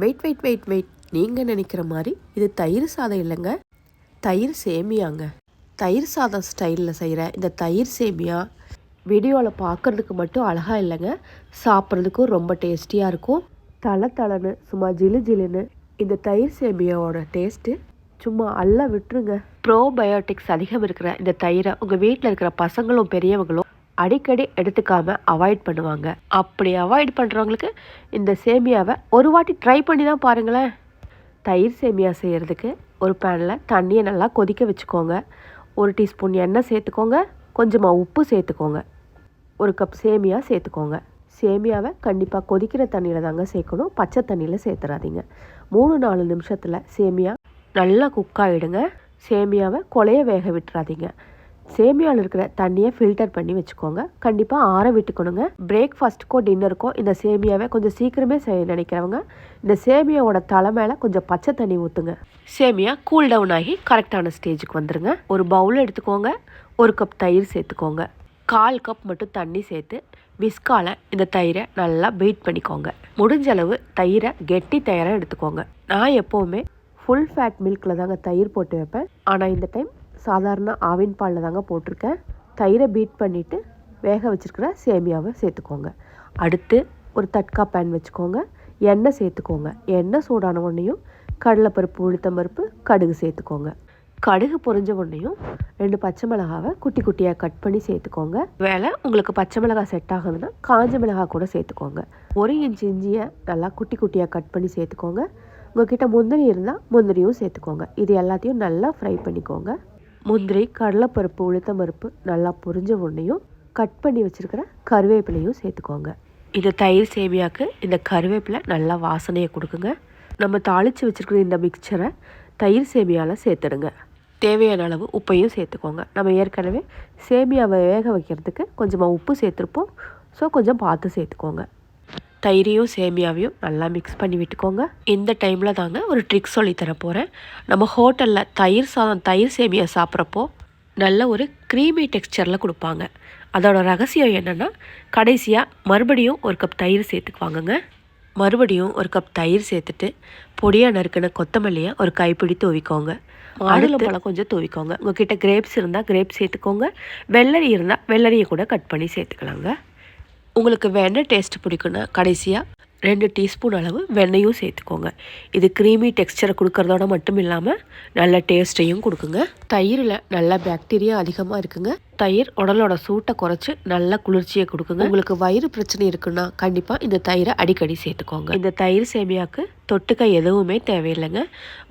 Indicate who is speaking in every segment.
Speaker 1: Wait wait wait wait நீங்கள் நினைக்கிற மாதிரி இது தயிர் சாதம் இல்லைங்க. தயிர் சேமியாங்க. தயிர் சாதம் ஸ்டைலில் செய்கிற இந்த தயிர் சேமியா வீடியோவில் பார்க்குறதுக்கு மட்டும் அழகாக இல்லைங்க. சாப்பிட்றதுக்கும் ரொம்ப டேஸ்டியாக இருக்கும். தலை தலைன்னு சும்மா ஜிலு ஜிலுன்னு இந்த தயிர் சேமியாவோட டேஸ்ட்டு சும்மா அல்ல விட்டுருங்க. ப்ரோபயோட்டிக்ஸ் அதிகம் இருக்கிற இந்த தயிரை உங்கள் வீட்டில் இருக்கிற பசங்களும் பெரியவங்களும் அடிக்கடி எடுத்துக்காம அவாய்ட் பண்ணுவாங்க. அப்படி அவாய்ட் பண்ணுறவங்களுக்கு இந்த சேமியாவை ஒரு வாட்டி ட்ரை பண்ணி தான் பாருங்களேன். தயிர் சேமியா செய்கிறதுக்கு ஒரு பேனில் தண்ணியை நல்லா கொதிக்க வச்சுக்கோங்க. ஒரு டீஸ்பூன் எண்ணெய் சேர்த்துக்கோங்க. கொஞ்சமாக உப்பு சேர்த்துக்கோங்க. ஒரு கப் சேமியா சேர்த்துக்கோங்க. சேமியாவை கண்டிப்பாக கொதிக்கிற தண்ணியில் தாங்க சேர்க்கணும். பச்சை தண்ணியில் சேர்த்துறாதீங்க. மூணு நாலு நிமிஷத்தில் சேமியா நல்லா குக் ஆகிடுங்க சேமியாவை கொலைய வேக விட்டுறாதீங்க. சேமியாவில் இருக்கிற தண்ணியை ஃபில்டர் பண்ணி வச்சுக்கோங்க. கண்டிப்பாக ஆற விட்டுக்கணுங்க. பிரேக்ஃபாஸ்ட்டுக்கோ டின்னருக்கோ இந்த சேமியாவை கொஞ்சம் சீக்கிரமே செய்ய நினைக்கிறவங்க இந்த சேமியாவோட தலை மேலே கொஞ்சம் பச்சை தண்ணி ஊற்றுங்க சேமியா கூல் டவுன் ஆகி கரெக்டான ஸ்டேஜுக்கு வந்துடுங்க ஒரு பவுல் எடுத்துக்கோங்க. ஒரு கப் தயிர் சேர்த்துக்கோங்க. கால் கப் மட்டும் தண்ணி சேர்த்து விஸ்கால இந்த தயிரை நல்லா பீட் பண்ணிக்கோங்க. முடிஞ்ச அளவு தயிரை கெட்டி தயிராக எடுத்துக்கோங்க. நான் எப்போவுமே ஃபுல் ஃபேட் மில்கில் தாங்க தயிர் போட்டு வைப்பேன். ஆனால் இந்த டைம் சாதாரண ஆவின் பாலில் தாங்க போட்டிருக்கேன். தயிரை பீட் பண்ணிவிட்டு வேக வச்சுருக்கிற சேமியாவை சேர்த்துக்கோங்க. அடுத்து ஒரு தட்கா பேன் வச்சுக்கோங்க. எண்ணெய் சேர்த்துக்கோங்க. எண்ணெய் சூடான உடனேயும் கடலைப்பருப்பு உளுத்தம்பருப்பு கடுகு சேர்த்துக்கோங்க. கடுகு பொறிஞ்ச உடனேயும் ரெண்டு பச்சை மிளகாவை குட்டி குட்டியாக கட் பண்ணி சேர்த்துக்கோங்க. வேலை உங்களுக்கு பச்சை மிளகா செட் ஆகுதுன்னா காஞ்ச மிளகா கூட சேர்த்துக்கோங்க. ஒரு இன்ச் இஞ்சியை நல்லா குட்டி குட்டியாக கட் பண்ணி சேர்த்துக்கோங்க. உங்ககிட்ட முந்திரி இருந்தால் முந்திரியும் சேர்த்துக்கோங்க. இது எல்லாத்தையும் நல்லா ஃப்ரை பண்ணிக்கோங்க. முந்திரி கடலைப்பருப்பு உளுத்தம்பருப்பு நல்லா பொரிஞ்ச உடனேயும் கட் பண்ணி வச்சுருக்கிற கருவேப்பிலையும் சேர்த்துக்கோங்க. இந்த தயிர் சேமியாவுக்கு இந்த கருவேப்பிலை நல்லா வாசனையை கொடுக்குங்க. நம்ம தாளித்து வச்சுருக்கிற இந்த மிக்சரை தயிர் சேமியாவில் சேர்த்துடுங்க. தேவையான அளவு உப்பையும் சேர்த்துக்கோங்க. நம்ம ஏற்கனவே சேமியாவை வேக வைக்கிறதுக்கு கொஞ்சமாக உப்பு சேர்த்துருப்போம். ஸோ கொஞ்சம் பார்த்து சேர்த்துக்கோங்க. தயிரையும் சேமியாவையும் நல்லா மிக்ஸ் பண்ணி விட்டுக்கோங்க. இந்த டைமில் தாங்க ஒரு ட்ரிக் சொல்லி தர போகிறேன் நம்ம ஹோட்டலில் தயிர் சாதம் தயிர் சேமியா சாப்பிட்றப்போ நல்ல ஒரு க்ரீமி டெக்ஸ்சரில் கொடுப்பாங்க. அதோட ரகசியம் என்னென்னா கடைசியாக மறுபடியும் ஒரு கப் தயிர் சேர்த்துக்குவாங்கங்க மறுபடியும் ஒரு கப் தயிர் சேர்த்துட்டு பொடியாக நறுக்கின கொத்தமல்லியை ஒரு கைப்பிடி தூவிக்கோங்க. மாதுளம்பழம் கொஞ்சம் தூவிக்கோங்க. உங்ககிட்ட கிரேப்ஸ் இருந்தால் கிரேப்ஸ் சேர்த்துக்கோங்க. வெள்ளரி இருந்தால் வெள்ளரியை கூட கட் பண்ணி சேர்த்துக்கலாங்க. உங்களுக்கு வெண்ணெய் டேஸ்ட் பிடிக்குன்னா கடைசியாக ரெண்டு டீஸ்பூன் அளவு வெண்ணையும் சேர்த்துக்கோங்க. இது க்ரீமி டெக்ஸ்சரை கொடுக்கறதோட மட்டும் இல்லாமல் நல்ல டேஸ்ட்டையும் கொடுக்குங்க. தயிரில் நல்ல பாக்டீரியா அதிகமாக இருக்குங்க. தயிர் உடலோட சூட்டை குறைச்சி நல்ல குளிர்ச்சியை கொடுக்குங்க. உங்களுக்கு வயிறு பிரச்சனை இருக்குன்னா கண்டிப்பாக இந்த தயிரை அடிக்கடி சேர்த்துக்கோங்க. இந்த தயிர் சேமியாவுக்கு தொட்டுக்க எதுவுமே தேவையில்லைங்க.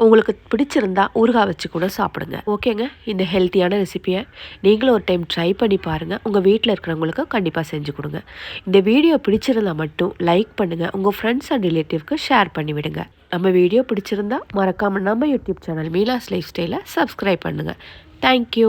Speaker 1: உங்களுக்கு பிடிச்சிருந்தா ஊறுகாய் வச்சு கூட சாப்பிடுங்க. ஓகேங்க? இந்த ஹெல்த்தியான ரெசிபியை நீங்களும் ஒரு டைம் ட்ரை பண்ணி பாருங்கள் உங்கள் வீட்டில் இருக்கிறவங்களுக்கு கண்டிப்பாக செஞ்சு கொடுங்க. இந்த வீடியோ பிடிச்சிருந்தா மட்டும் லைக் பண்ணுங்கள் உங்கள் ஃப்ரெண்ட்ஸ் அண்ட் ரிலேட்டிவ்க்கு ஷேர் பண்ணி விடுங்க. நம்ம வீடியோ பிடிச்சிருந்தா மறக்காமல் நம்ம யூடியூப் சேனல் மீலாஸ் லைஃப் ஸ்டைலை சப்ஸ்கிரைப் பண்ணுங்கள் தேங்க்யூ